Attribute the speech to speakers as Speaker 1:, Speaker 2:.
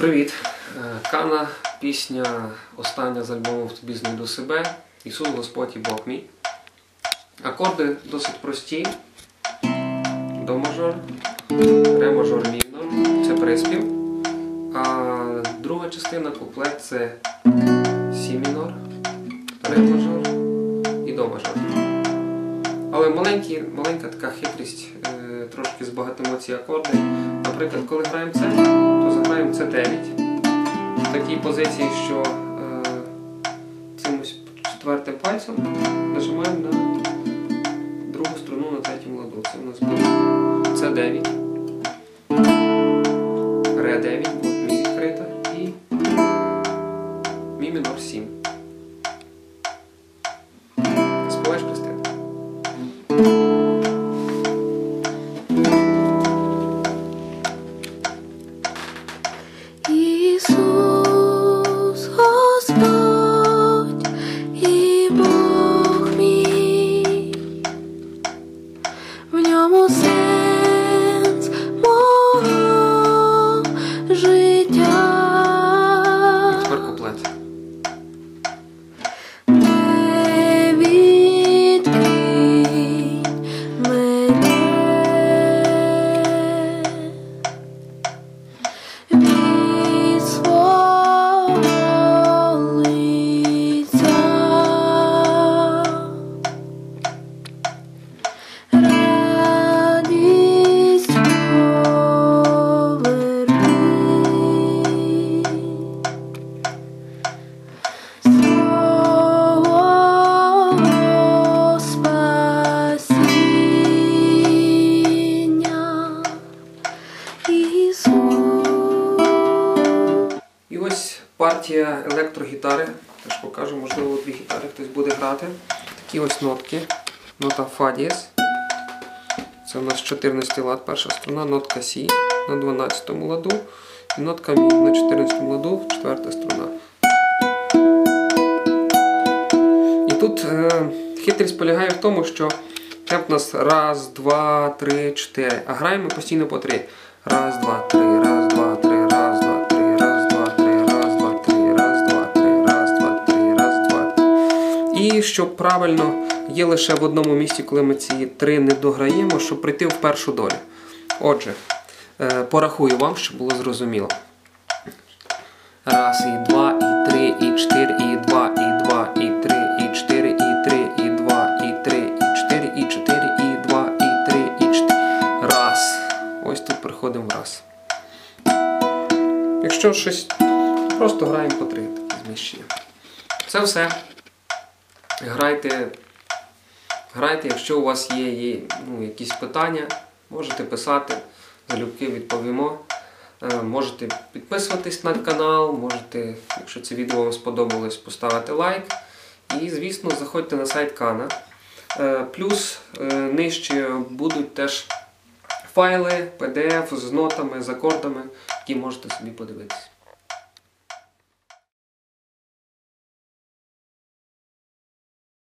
Speaker 1: Привіт! Е, Кана, пісня остання з альбому «В тобі знайду себе. Ісус Господь і Бог мій. Акорди досить прості. До мажор, ре мажор, мі мінор. Це приспів. А друга частина куплет це Сі мінор, ре мажор і до мажор. Але маленькі, маленька така хитрість, е, трошки збагатимо ці акорди. Наприклад, коли граємо це, то заграємо це 9 в такій позиції, що е, цим четвертим пальцем нажимаємо на другу струну на третьому ладу. Це у нас буде це 9 ре 9, бо мі відкрита і мі мінор 7. Партія електрогітари. Теж покажу, можливо, дві гітари хтось буде грати. Такі ось нотки. Нота Фа дієс. Це у нас 14 лад, перша струна, нотка Сі на 12 ладу. І нотка Мі на 14 ладу, четверта струна. І тут е, хитрість полягає в тому, що темп у нас раз, два, три, чотири. А граємо постійно по три. Раз, два, три, І щоб правильно є лише в одному місці, коли ми ці три не дограємо, щоб прийти в першу долю. Отже, е, порахую вам, щоб було зрозуміло. Раз, і два, і три, і чотири, і два, і два, і три, і чотири, і три, і два, і три, і чотири, і чотири, і два, і три, і чотири. Раз. Ось тут приходимо в раз. Якщо щось, просто граємо по три зміщення. Це все. Грайте, грайте, якщо у вас є, є ну, якісь питання, можете писати, залюбки відповімо. Е, Можете підписуватись на канал, можете, якщо це відео вам сподобалось, поставити лайк. І, звісно, заходьте на сайт Кана. Е, Плюс е, нижче будуть теж файли, PDF з нотами, з акордами, які можете собі подивитися.